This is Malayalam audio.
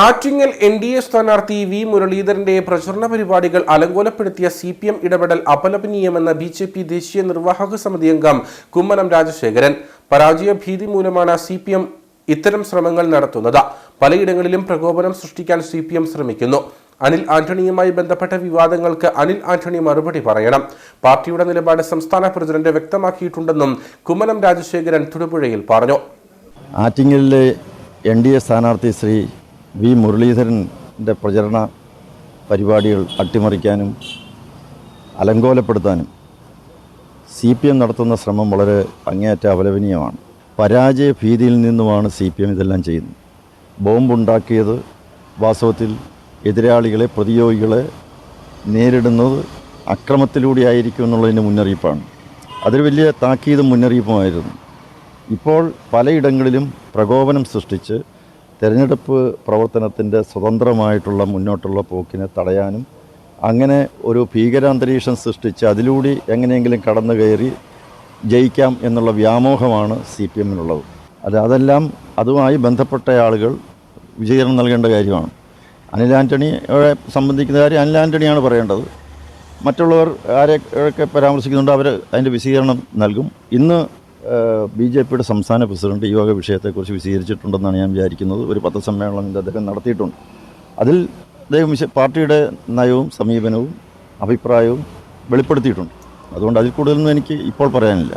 ആറ്റിങ്ങൽ എൻ ഡി എ സ്ഥാനാർത്ഥി വി മുരളീധരന്റെ പ്രചരണ പരിപാടികൾ അലങ്കോലപ്പെടുത്തിയ സി പി എം ഇടപെടൽ അപലപനീയമെന്ന ബി ജെ പി ദേശീയ നിർവാഹക സമിതി അംഗം കുമ്മനം രാജശേഖരൻ. പരാജയ ഭീതി മൂലമാണ് സി പി എം ഇത്തരം ശ്രമങ്ങൾ നടത്തുന്നത്. പലയിടങ്ങളിലും പ്രകോപനം സൃഷ്ടിക്കാൻ സി പി എം ശ്രമിക്കുന്നു. അനിൽ ആന്റണിയുമായി ബന്ധപ്പെട്ട വിവാദങ്ങൾക്ക് അനിൽ ആന്റണി മറുപടി പറയണം. പാർട്ടിയുടെ നിലപാട് സംസ്ഥാന പ്രസിഡന്റ് വ്യക്തമാക്കിയിട്ടുണ്ടെന്നും കുമ്മനം രാജശേഖരൻ തൊടുപുഴയിൽ പറഞ്ഞു. ആറ്റിങ്ങലിലെ എൻ ഡി എ സ്ഥാനാർത്ഥി ശ്രീ വി മുരളീധരന്റെ പ്രചരണ പരിപാടികൾ അട്ടിമറിക്കാനും അലങ്കോലപ്പെടുത്താനും സി പി എം നടത്തുന്ന ശ്രമം വളരെ അങ്ങേയറ്റ അപലപനീയമാണ്. പരാജയ ഭീതിയിൽ നിന്നുമാണ് സി പി എം ഇതെല്ലാം ചെയ്യുന്നത്. ബോംബുണ്ടാക്കിയത് വാസ്തവത്തിൽ എതിരാളികളെ പ്രതിയോഗികളെ നേരിടുന്നത് അക്രമത്തിലൂടെ ആയിരിക്കും എന്നുള്ളതിന്റെ മുന്നറിയിപ്പാണ്. അതൊരു വലിയ താക്കീതും മുന്നറിയിപ്പുമായിരുന്നു. ഇപ്പോൾ പലയിടങ്ങളിലും പ്രകോപനം സൃഷ്ടിച്ച് തെരഞ്ഞെടുപ്പ് പ്രവർത്തനത്തിന്റെ സ്വതന്ത്രമായിട്ടുള്ള മുന്നോട്ടുള്ള പോക്കിനെ തടയാനും അങ്ങനെ ഒരു ഭീകരാന്തരീക്ഷം സൃഷ്ടിച്ച് അതിലൂടെ എങ്ങനെയെങ്കിലും കടന്നു കയറി ജയിക്കാം എന്നുള്ള വ്യാമോഹമാണ് സി പി എമ്മിനുള്ളത്. അത് അതെല്ലാം അതുമായി ബന്ധപ്പെട്ട ആളുകൾ വിജയനം നൽകേണ്ട കാര്യമാണ്. അനിൽ ആന്റണിയെ സംബന്ധിക്കുന്ന കാര്യം അനിൽ ആന്റണിയാണ് പറയേണ്ടത്. മറ്റുള്ളവർ ആരെയൊക്കെ പരാമർശിക്കുന്നുണ്ട്? അവർ അതിന്റെ വിശദീകരണം നൽകും. ഇന്ന് ബി ജെ പിയുടെ സംസ്ഥാന പ്രസിഡന്റ് ഈ വക വിഷയത്തെക്കുറിച്ച് വിശദീകരിച്ചിട്ടുണ്ടെന്നാണ് ഞാൻ വിചാരിക്കുന്നത്. ഒരു പത്രസമ്മേളനം ഇന്ന് അദ്ദേഹം നടത്തിയിട്ടുണ്ട്. അതിൽ അദ്ദേഹം പാർട്ടിയുടെ നയവും സമീപനവും അഭിപ്രായവും വെളിപ്പെടുത്തിയിട്ടുണ്ട്. അതുകൊണ്ട് അതിൽ കൂടുതലൊന്നും എനിക്ക് ഇപ്പോൾ പറയാനില്ല.